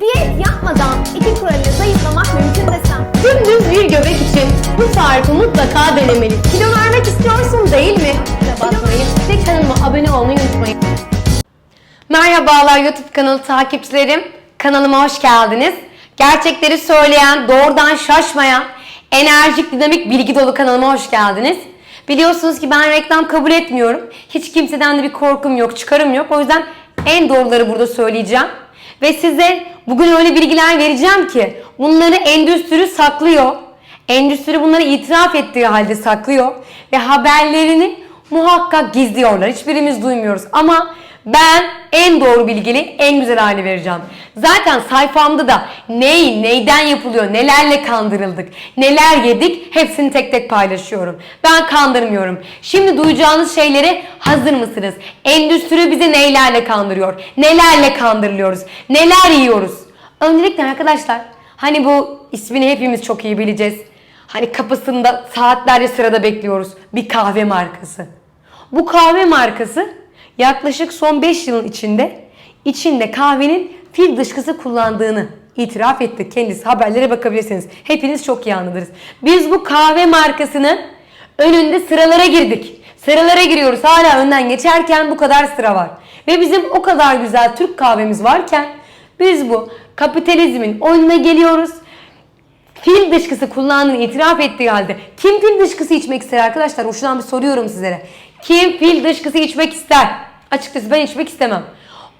Diyet yapmadan iki kuralıyla zayıflamak mümkün desem. Dümdüz bir göbek için bu tarifi mutlaka denemeli. Kilo vermek istiyorsun değil mi? Bakmayı ve kanalıma abone olmayı unutmayın. Merhabalar YouTube kanalı takipçilerim. Kanalıma hoş geldiniz. Gerçekleri söyleyen, doğrudan şaşmayan, enerjik, dinamik, bilgi dolu kanalıma hoş geldiniz. Biliyorsunuz ki ben reklam kabul etmiyorum. Hiç kimseden de bir korkum yok, çıkarım yok. O yüzden en doğruları burada söyleyeceğim. Ve size bugün öyle bilgiler vereceğim ki bunları endüstri saklıyor. Endüstri bunları itiraf ettiği halde saklıyor. Ve haberlerini muhakkak gizliyorlar. Hiçbirimiz duymuyoruz. Ama ben en doğru bilgili, en güzel hali vereceğim. Zaten sayfamda da ney, neyden yapılıyor, nelerle kandırıldık, neler yedik hepsini tek tek paylaşıyorum. Ben kandırmıyorum. Şimdi duyacağınız şeylere hazır mısınız? Endüstri bizi neylerle kandırıyor, nelerle kandırılıyoruz, neler yiyoruz? Öncelikle arkadaşlar hani bu ismini hepimiz çok iyi bileceğiz. Hani kapısında saatlerce sırada bekliyoruz. Bir kahve markası. Bu kahve markası yaklaşık son 5 yılın içinde içinde kahvenin fil dışkısı kullandığını itiraf etti. Kendisi haberlere bakabilirsiniz. Hepiniz çok iyi anladınız. Biz bu kahve markasının önünde sıralara girdik. Sıralara giriyoruz. Hala önden geçerken bu kadar sıra var. Ve bizim o kadar güzel Türk kahvemiz varken biz bu kapitalizmin oyununa geliyoruz. Fil dışkısı kullandığını itiraf ettiği halde kim fil dışkısı içmek ister arkadaşlar? Uçtan bir soruyorum sizlere. Kim fil dışkısı içmek ister? Açıkçası ben içmek istemem.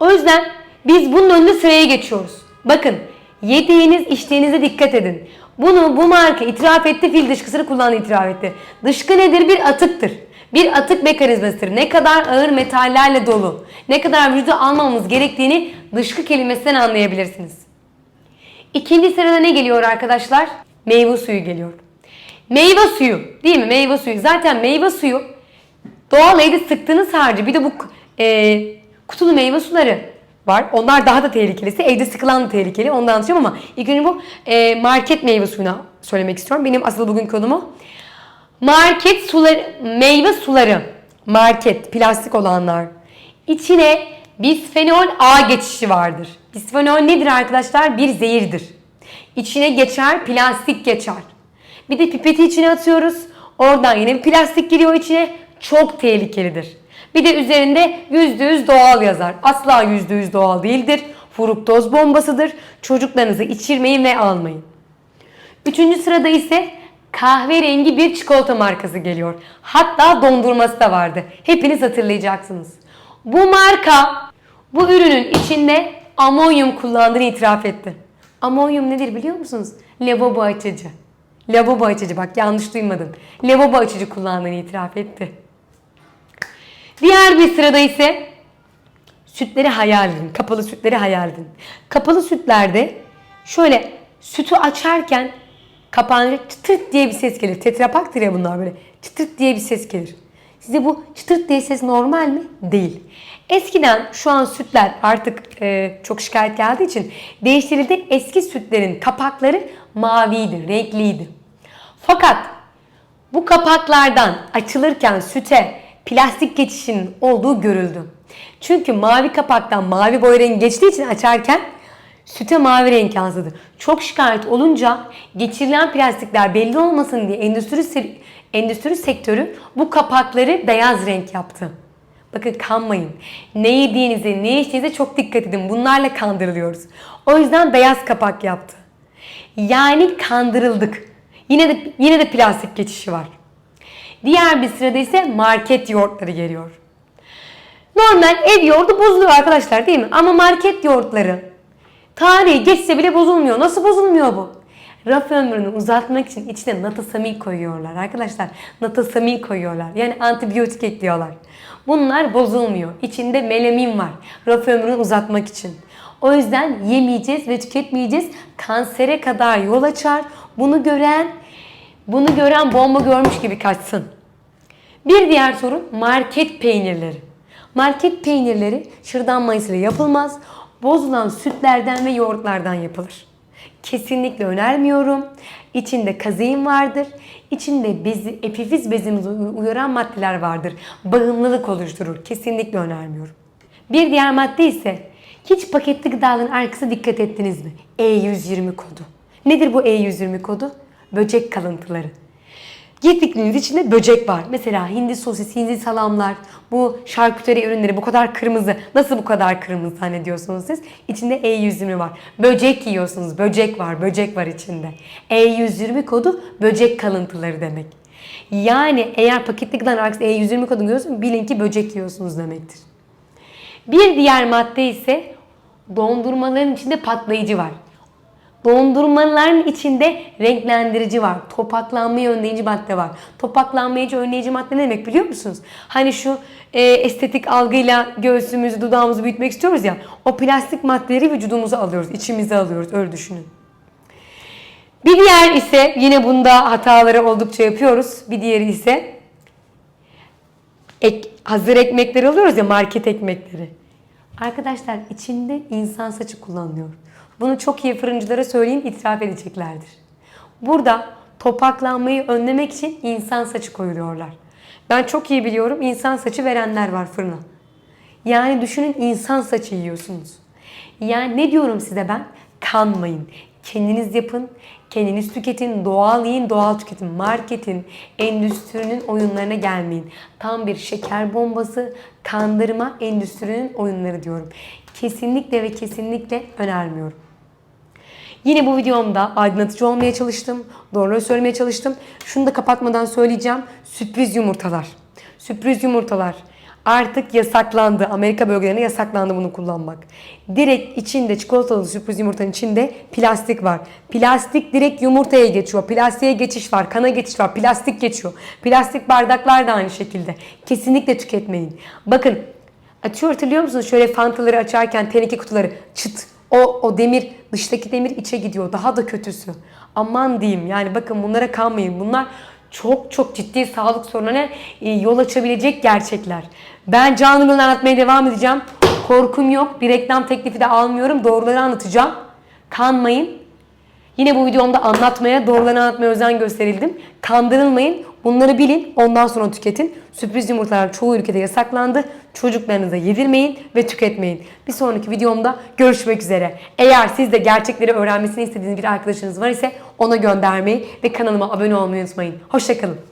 O yüzden biz bunun önünde sıraya geçiyoruz. Bakın yediğiniz içtiğinize dikkat edin. Bunu bu marka itiraf etti fil dışkısını kullandığı itiraf etti. Dışkı nedir? Bir atıktır. Bir atık mekanizmasıdır. Ne kadar ağır metallerle dolu, ne kadar vücuda almamamız gerektiğini dışkı kelimesinden anlayabilirsiniz. İkinci sırada ne geliyor arkadaşlar? Meyve suyu geliyor. Meyve suyu değil mi? Meyve suyu. Zaten meyve suyu doğal evde sıktığınız harcı. Bir de bu e, kutulu meyve suları var. Onlar daha da tehlikelisi. Evde sıkılan da tehlikeli. Ondan anlatacağım ama ilk önce bu e, market meyve suyuna söylemek istiyorum. Benim asıl bugün konum o. Market suları, meyve suları, market, plastik olanlar. İçine bisfenol A geçişi vardır. Bisfenol nedir arkadaşlar? Bir zehirdir. İçine geçer, plastik geçer. Bir de pipeti içine atıyoruz. Oradan yine bir plastik giriyor içine. Çok tehlikelidir. Bir de üzerinde %100 doğal yazar. Asla %100 doğal değildir. Fruktoz bombasıdır. Çocuklarınızı içirmeyin ve almayın. Üçüncü sırada ise kahverengi bir çikolata markası geliyor. Hatta dondurması da vardı. Hepiniz hatırlayacaksınız. Bu marka bu ürünün içinde amonyum kullandığını itiraf etti. Amonyum nedir biliyor musunuz? Lavabo açıcı. Lavabo açıcı bak yanlış duymadın. Lavabo açıcı kullandığını itiraf etti. Diğer bir sırada ise sütleri hayal edin. Kapalı sütleri hayal edin. Kapalı sütlerde şöyle sütü açarken kapağında çıtırt diye bir ses gelir. Tetrapaktır ya bunlar böyle. Çıtırt diye bir ses gelir. Size bu çıtırt diye ses normal mi? Değil. Eskiden şu an sütler artık e, çok şikayet geldiği için değiştirildi. Eski sütlerin kapakları maviydi, renkliydi. Fakat bu kapaklardan açılırken süte plastik geçişinin olduğu görüldü. Çünkü mavi kapaktan mavi boya rengi geçtiği için açarken süte mavi renk yansıdı. Çok şikayet olunca geçirilen plastikler belli olmasın diye endüstri endüstri sektörü bu kapakları beyaz renk yaptı. Bakın kanmayın. Ne yediğinize, ne içtiğinize çok dikkat edin. Bunlarla kandırılıyoruz. O yüzden beyaz kapak yaptı. Yani kandırıldık. Yine de yine de plastik geçişi var. Diğer bir sırada ise market yoğurtları geliyor. Normal ev yoğurdu bozuluyor arkadaşlar değil mi? Ama market yoğurtları tarihi geçse bile bozulmuyor. Nasıl bozulmuyor bu? Raf ömrünü uzatmak için içine natasamin koyuyorlar arkadaşlar. Natasamin koyuyorlar. Yani antibiyotik ekliyorlar. Bunlar bozulmuyor. İçinde melamin var. Raf ömrünü uzatmak için. O yüzden yemeyeceğiz ve tüketmeyeceğiz. Kansere kadar yol açar. Bunu gören bunu gören bomba görmüş gibi kaçsın. Bir diğer sorun market peynirleri. Market peynirleri şırdan mayasıyla yapılmaz. Bozulan sütlerden ve yoğurtlardan yapılır. Kesinlikle önermiyorum. İçinde kazein vardır. İçinde bezi, epifiz bezimizi uyaran maddeler vardır. Bağımlılık oluşturur. Kesinlikle önermiyorum. Bir diğer madde ise Hiç paketli gıdaların arkasına dikkat ettiniz mi? E120 kodu. Nedir bu E120 kodu? Böcek kalıntıları. Yedikleriniz içinde böcek var. Mesela hindi sosis, hindi salamlar, bu şarküteri ürünleri bu kadar kırmızı. Nasıl bu kadar kırmızı zannediyorsunuz siz? İçinde E120 var. Böcek yiyorsunuz. Böcek var. Böcek var içinde. E120 kodu böcek kalıntıları demek. Yani eğer paketli gıdanın arkasında E120 kodu görüyorsunuz bilin ki böcek yiyorsunuz demektir. Bir diğer madde ise dondurmaların içinde patlayıcı var. Dondurmaların içinde renklendirici var. Topaklanmayı önleyici madde var. Topaklanmayıcı önleyici madde ne demek biliyor musunuz? Hani şu e, estetik algıyla göğsümüzü, dudağımızı büyütmek istiyoruz ya. O plastik maddeleri vücudumuza alıyoruz, içimize alıyoruz. Öyle düşünün. Bir diğer ise yine bunda hataları oldukça yapıyoruz. Bir diğeri ise ek, hazır ekmekleri alıyoruz ya market ekmekleri. Arkadaşlar içinde insan saçı kullanılıyor. Bunu çok iyi fırıncılara söyleyin itiraf edeceklerdir. Burada topaklanmayı önlemek için insan saçı koyuluyorlar. Ben çok iyi biliyorum insan saçı verenler var fırına. Yani düşünün insan saçı yiyorsunuz. Yani ne diyorum size ben? Kanmayın. Kendiniz yapın, kendiniz tüketin, doğal yiyin, doğal tüketin. Marketin, endüstrinin oyunlarına gelmeyin. Tam bir şeker bombası, kandırma endüstrinin oyunları diyorum. Kesinlikle ve kesinlikle önermiyorum. Yine bu videomda aydınlatıcı olmaya çalıştım. Doğruları söylemeye çalıştım. Şunu da kapatmadan söyleyeceğim. Sürpriz yumurtalar. Sürpriz yumurtalar. Artık yasaklandı. Amerika bölgelerinde yasaklandı bunu kullanmak. Direkt içinde çikolatalı sürpriz yumurtanın içinde plastik var. Plastik direkt yumurtaya geçiyor. Plastiğe geçiş var. Kana geçiş var. Plastik geçiyor. Plastik bardaklar da aynı şekilde. Kesinlikle tüketmeyin. Bakın açıyor hatırlıyor musunuz? Şöyle fantaları açarken teneke kutuları çıt o, o demir, dıştaki demir içe gidiyor. Daha da kötüsü. Aman diyeyim yani bakın bunlara kanmayın. Bunlar çok çok ciddi sağlık sorunlarına e, yol açabilecek gerçekler. Ben canlı gönül anlatmaya devam edeceğim. Korkum yok. Bir reklam teklifi de almıyorum. Doğruları anlatacağım. Kanmayın. Yine bu videomda anlatmaya, doğruları anlatmaya özen gösterildim. Kandırılmayın. Bunları bilin. Ondan sonra tüketin. Sürpriz yumurtalar çoğu ülkede yasaklandı. Çocuklarınıza yedirmeyin ve tüketmeyin. Bir sonraki videomda görüşmek üzere. Eğer siz de gerçekleri öğrenmesini istediğiniz bir arkadaşınız var ise ona göndermeyi ve kanalıma abone olmayı unutmayın. Hoşçakalın.